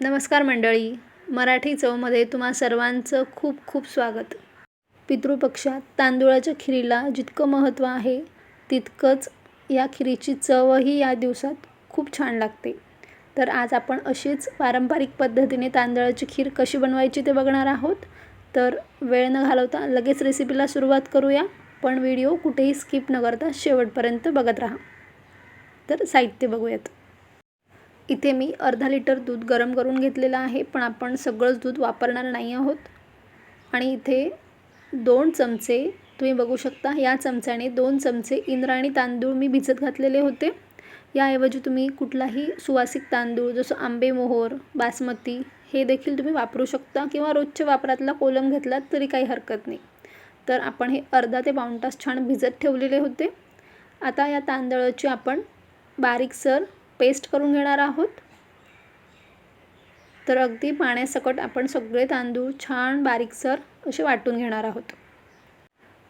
नमस्कार मंडळी. मराठी चवमध्ये तुम्हा सर्वांचं खूप खूप स्वागत. पितृपक्षात तांदूळाच्या खिरीला जितकं महत्त्व आहे तितकंच या खिरीची चवही या दिवसात खूप छान लागते. तर आज आपण अशीच पारंपरिक पद्धतीने तांदळाची खीर कशी बनवायची ते बघणार आहोत. तर वेळ न घालवता लगेच रेसिपीला सुरुवात करूया पण व्हिडिओ कुठेही स्किप न करता शेवटपर्यंत बघत राहा. तर साहित्य बघूयात. इथे मी अर्धा लिटर दूध गरम करून घेतलेलं आहे पण आपण सगळंच दूध वापरणार नाही आहोत. आणि इथे दोन चमचे तुम्ही बघू शकता या चमच्याने दोन चमचे इंद्रायणी तांदूळ मी भिजत घातलेले होते. याऐवजी तुम्ही कुठलाही सुवासिक तांदूळ जसं आंबेमोहोर बासमती हे देखील तुम्ही वापरू शकता किंवा रोजच्या वापरातला कोलम घेतलात तरी काही हरकत नाही. तर आपण हे अर्धा ते पाऊण तास छान भिजत ठेवलेले होते. आता या तांदळाची आपण बारीकसर पेस्ट करून घेणार आहोत. तर अगदी पाण्यासकट आपण सगळे तांदूळ छान बारीकसर असे वाटून घेणार आहोत.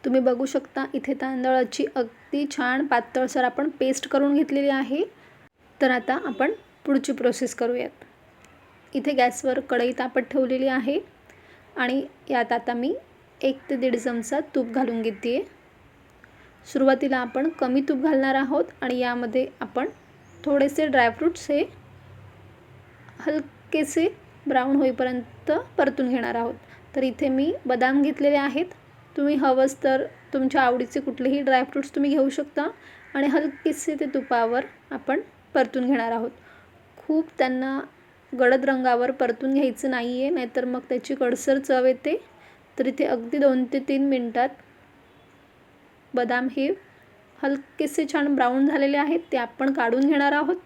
तुम्ही बघू शकता इथे तांदळाची अगदी छान पातळसर आपण पेस्ट करून घेतलेली आहे. तर आता आपण पुढची प्रोसेस करूयात. इथे गॅसवर कढई तापत ठेवलेली आहे आणि यात आता मी एक ते दीड चमचा तूप घालून घेते आहे सुरुवातीला आपण कमी तूप घालणार आहोत आणि यामध्ये आपण थोडेसे ड्रायफ्रूट्स हे हलकेसे ब्राऊन होईपर्यंत परतून घेणार आहोत. तर इथे मी बदाम घेतलेले आहेत. तुम्ही हवंच तर तुमच्या आवडीचे कुठलेही ड्रायफ्रूट्स तुम्ही घेऊ शकता आणि हलकेसे ते तुपावर आपण परतून घेणार आहोत. खूप त्यांना गडद रंगावर परतून घ्यायचं नाही आहे नाहीतर मग त्याची कडसर चव येते. तर इथे अगदी दोन ते तीन मिनटात बदाम हे हलकेसे छान ब्राऊन झालेले आहेत ते आपण काढून घेणार आहोत.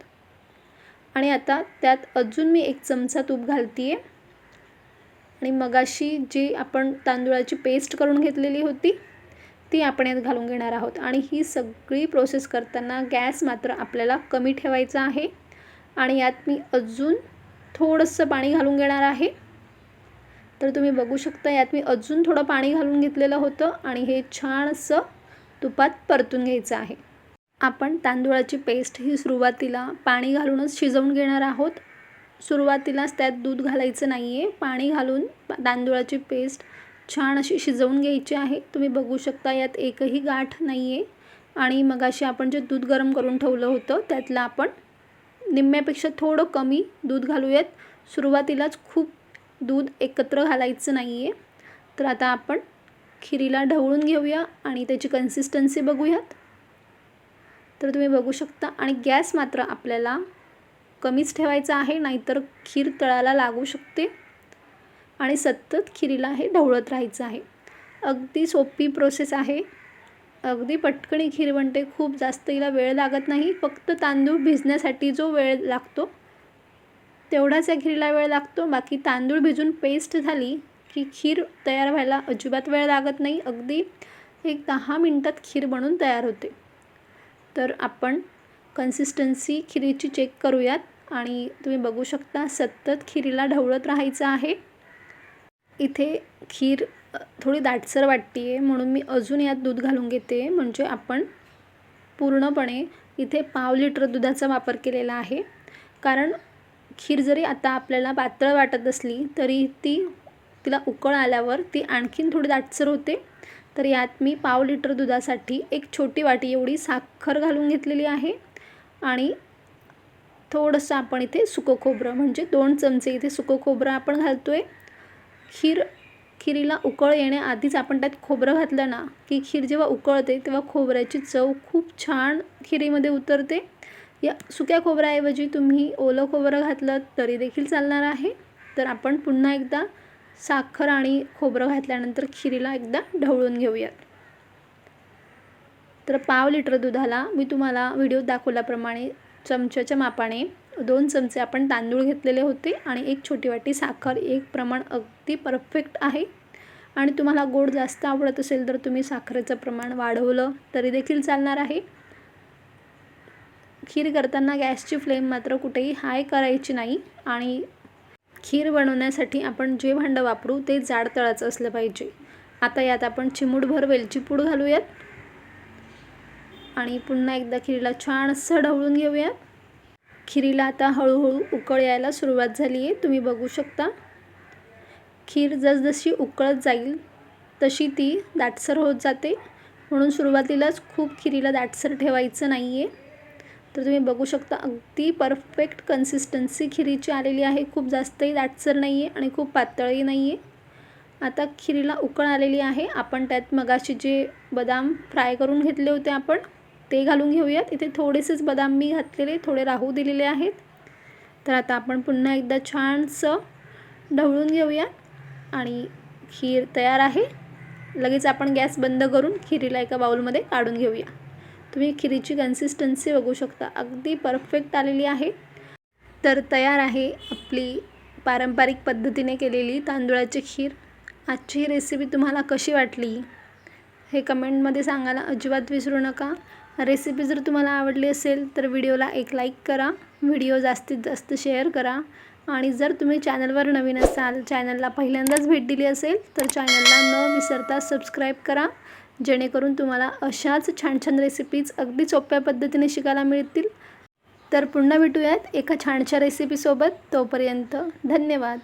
आणि आता त्यात अजून मी एक चमचा तूप घालते आहे आणि मगाशी जी आपण तांदूळाची पेस्ट करून घेतलेली होती ती आपण यात घालून घेणार आहोत. आणि ही सगळी प्रोसेस करताना गॅस मात्र आपल्याला कमी ठेवायचा आहे. आणि यात मी अजून थोडंसं पाणी घालून घेणार आहे. तर तुम्ही बघू शकता यात मी अजून थोडं पाणी घालून घेतलेलं होतं. आणि हे छान असं तुपात परतून घ्यायचं आहे. आपण तांदूळाची पेस्ट ही सुरुवातीला पाणी घालूनच शिजवून घेणार आहोत. सुरुवातीलाच त्यात दूध घालायचं नाही आहे पाणी घालून तांदूळाची पेस्ट छान अशी शिजवून घ्यायची आहे. तुम्ही बघू शकता यात एकही गाठ नाही आहे आणि मगाशी आपण जे दूध गरम करून ठेवलं होतं त्यातलं आपण निम्म्यापेक्षा थोडं कमी दूध घालूयात. सुरुवातीलाच खूप दूध एकत्र घालायचं नाही आहे तर आता आपण खिरीला ढवळून घेऊया आणि त्याची कन्सिस्टन्सी बघूयात. तर तुम्ही बघू शकता आणि गॅस मात्र आपल्याला कमीच ठेवायचा आहे नाहीतर खीर तळाला लागू शकते आणि सतत खिरीला हे ढवळत राहायचं आहे. अगदी सोपी प्रोसेस आहे. अगदी पटकणी खीर बनते खूप जास्त हिला वेळ लागत नाही फक्त तांदूळ भिजण्यासाठी जो वेळ लागतो तेवढाच या खिरीला वेळ लागतो. बाकी तांदूळ भिजून पेस्ट झाली की खीर तयार व्हायला अजिबात वेळ लागत नाही. अगदी एक दहा मिनटात खीर बनून तयार होते. तर आपण कन्सिस्टन्सी खिरीची चेक करूयात. आणि तुम्ही बघू शकता सतत खिरीला ढवळत राहायचं आहे. इथे खीर थोडी दाटसर वाटते आहे म्हणून मी अजून यात दूध घालून घेते. म्हणजे आपण पूर्णपणे इथे पाव लिटर दुधाचा वापर केलेला आहे. कारण खीर जरी आता आपल्याला पातळ वाटत असली तरी ती तिला उकळ आल्यावर ती आणखीन थोडी दाटसर होते. तर यात मी पाव लिटर दुधासाठी एक छोटी वाटी एवढी साखर घालून घेतलेली आहे. आणि थोडंसं आपण इथे सुकं खोबरं म्हणजे दोन चमचे इथे सुकं खोबरं आपण घालतो आहे खीर खिरीला उकळ येण्याआधीच आपण त्यात खोबरं घातलं ना की खीर जेव्हा उकळते तेव्हा खोबऱ्याची चव खूप छान खिरीमध्ये उतरते. या सुक्या खोबऱ्याऐवजी तुम्ही ओलं खोबरं घातलं तरी देखील चालणार आहे. तर आपण पुन्हा एकदा साखर आणि खोबरं घातल्यानंतर खिरीला एकदा ढवळून घेऊयात. तर पाव लिटर दुधाला मी तुम्हाला व्हिडिओ दाखवल्याप्रमाणे चमच्याच्या मापाने दोन चमचे आपण तांदूळ घेतलेले होते आणि एक छोटी वाटी साखर. एक प्रमाण अगदी परफेक्ट आहे. आणि तुम्हाला गोड जास्त आवडत असेल तर तुम्ही साखरेचं प्रमाण वाढवलं तरी देखील चालणार आहे. खीर करताना गॅसची फ्लेम मात्र कुठेही हाय करायची नाही आणि खीर बनवण्यासाठी आपण जे भांडं वापरू ते जाड तळाचं असलं पाहिजे. आता यात आपण चिमूटभर वेलची पूड घालूयात. आणि पुन्हा एकदा खिरीला छान असं ढवळून घेऊयात. खिरीला आता हळूहळू उकळ यायला सुरुवात झाली आहे तुम्ही बघू शकता. खीर जसजशी उकळत जाईल तशी ती दाटसर होत जाते. म्हणून सुरुवातीलाच खूप खिरीला दाटसर ठेवायचं नाही आहे तर तुम्ही बघू शकता अगदी परफेक्ट कन्सिस्टन्सी खिरीची आलेली आहे. खूप जास्तही दाटसर नाही आहे आणि खूप पातळही नाही आहे आता खिरीला उकळ आलेली आहे. आपण त्यात मगाशी जे बदाम फ्राय करून घेतले होते आपण ते घालून घेऊयात. इथे थोडेसेच बदाम मी घातलेले थोडे राहू दिलेले आहेत. तर आता आपण पुन्हा एकदा छानसं ढवळून घेऊयात आणि खीर तयार आहे. लगेच आपण गॅस बंद करून खिरीला एका बाऊलमध्ये काढून घेऊया. तुम्ही खिरीची कन्सिस्टन्सी बघू शकता. अगदी परफेक्ट आलेली आहे. तर तयार आहे आपली पारंपरिक पद्धतीने केलेली तांदुळाची खीर. आजची ही रेसिपी तुम्हाला कशी वाटली? हे कमेंटमध्ये सांगायला अजिबात विसरू नका. रेसिपी जर तुम्हाला आवडली असेल तर व्हिडिओला एक लाईक करा. व्हिडिओ जास्तीत जास्त शेअर करा. आणि जर तुम्ही चॅनलवर नवीन असाल चॅनलला पहिल्यांदाच भेट दिली असेल तर चॅनलला न विसरता सबस्क्राईब करा. जेणेकरून तुम्हाला अशाच छान छान रेसिपीज अगदी सोप्या पद्धतीने शिकायला मिळतील. तर पुन्हा भेटूयात एका छानशा रेसिपीसोबत तोपर्यंत धन्यवाद.